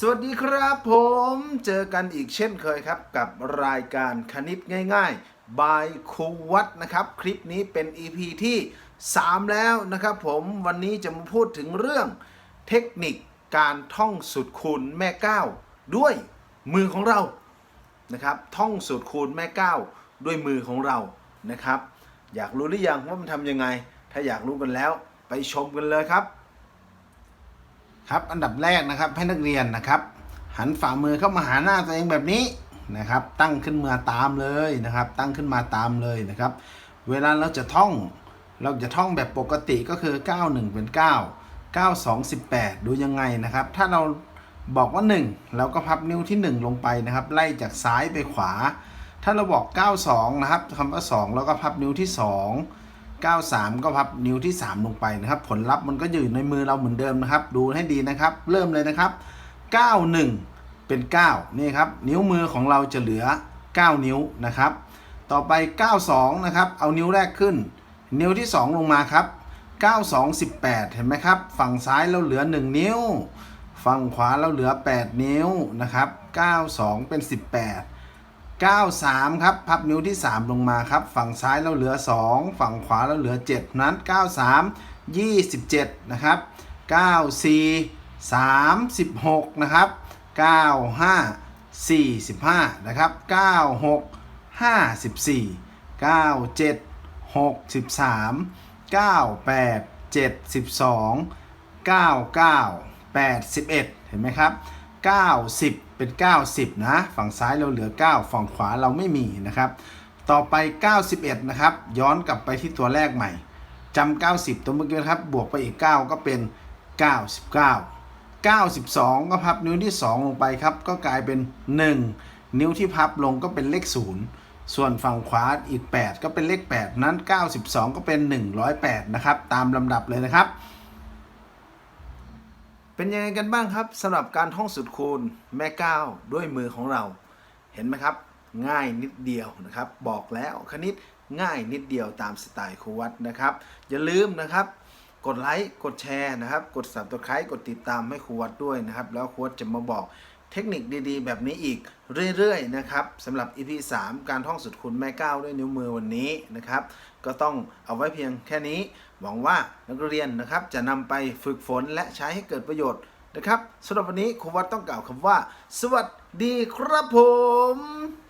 สวัสดีครับผมเจอกันอีกเช่นเคยครับ กับรายการคณิตง่ายๆ บายครูวัดนะครับ คลิปนี้เป็น EP ที่ 3 แล้วนะครับผมวันนี้จะมาพูดถึงเรื่องเทคนิคการท่องสูตรคูณแม่ก้าวด้วยมือของเรานะครับท่องสูตรคูณแม่ก้าวด้วยมือของเรานะครับ อยากรู้หรือยังว่ามันทำยังไง ถ้าอยากรู้กันแล้วไปชมกันเลยครับ ครับ อันดับแรกนะครับให้นักเรียนนะครับ หันฝ่ามือเข้ามาหาหน้าตัวเองแบบนี้นะครับ ตั้งขึ้นมาตามเลยนะครับ ตั้งขึ้นมาตามเลยนะครับ เวลาเราจะท่อง เราจะท่องแบบปกติก็คือ 91 เป็น 9 92 18 ดูยังไงนะครับ ถ้าเราบอกว่า 1 เราก็พับนิ้วที่ 1 ลงไปนะครับ ไล่จากซ้ายไปขวา ถ้าเราบอก 92 นะครับคำว่า2แล้วก็พับนิ้วที่ 2 93 ก็พับนิ้วที่ 3 ลงไปนะครับ ผลลัพธ์มันก็อยู่ในมือเราเหมือนเดิมนะครับ ดูให้ดีนะครับ เริ่มเลยนะครับ 91 เป็น 9 นี่ครับ นิ้วมือของเราจะเหลือ 9 นิ้วนะครับ ต่อไป 92 นะครับ เอานิ้วแรกขึ้น นิ้วที่ 2 ลงมาครับ 92 18 เห็นไหมครับ ฝั่งซ้ายเราเหลือ 1 นิ้ว ฝั่งขวาเราเหลือ 8 นิ้วนะครับ 92 เป็น 18 93 ครับ พับนิ้วที่ 3 ลงมาครับ ฝั่งซ้ายเราเหลือ 2 ฝั่งขวาเราเหลือ 7 นั้น 93 27 นะครับ 94 36 นะครับ 95 45 นะครับ 96 54 97 63 98 72 99 81 เห็นไหมครับ 90 เป็น 90 นะ ฝั่งซ้ายเราเหลือ 9 ฝั่งขวาเราไม่มีนะครับ ต่อไป 91 นะครับ ย้อนกลับไปที่ตัวแรกใหม่จำ90 ตัวเมื่อกี้นะครับ บวกไปอีก 9 ก็เป็น 99 92 ก็พับนิ้วที่ 2 ลงไปครับ ก็กลายเป็น 1 นิ้วที่พับลงก็เป็นเลข 0 ส่วนฝั่งขวาอีก 8 ก็เป็นเลข 8 นั้น 92 ก็เป็น 108 นะครับ ตามลำดับเลยนะครับ เป็นยังไงกันบ้างครับสำหรับการท่องสูตรคูณแม่ก้าวด้วยมือของเรา เห็นไหมครับ ง่ายนิดเดียวนะครับ บอกแล้วคณิตง่ายนิดเดียวตามสไตล์ครูวัดนะครับ อย่าลืมนะครับ กดไลค์กดแชร์นะครับ กด subscribe กดติดตามให้ครูวัดด้วยนะครับ แล้วครูวัดจะมาบอก เทคนิคดีๆ แบบนี้อีกเรื่อยๆนะครับสำหรับ EP 3 การท่องสุดคุณแม่ก้าวด้วยนิ้วมือวันนี้นะครับ ก็ต้องเอาไว้เพียงแค่นี้ หวังว่านักเรียนนะครับจะนำไปฝึกฝนและใช้ให้เกิดประโยชน์นะครับสำหรับวันนี้ครูวัดต้องกล่าวคำว่า สวัสดีครับผม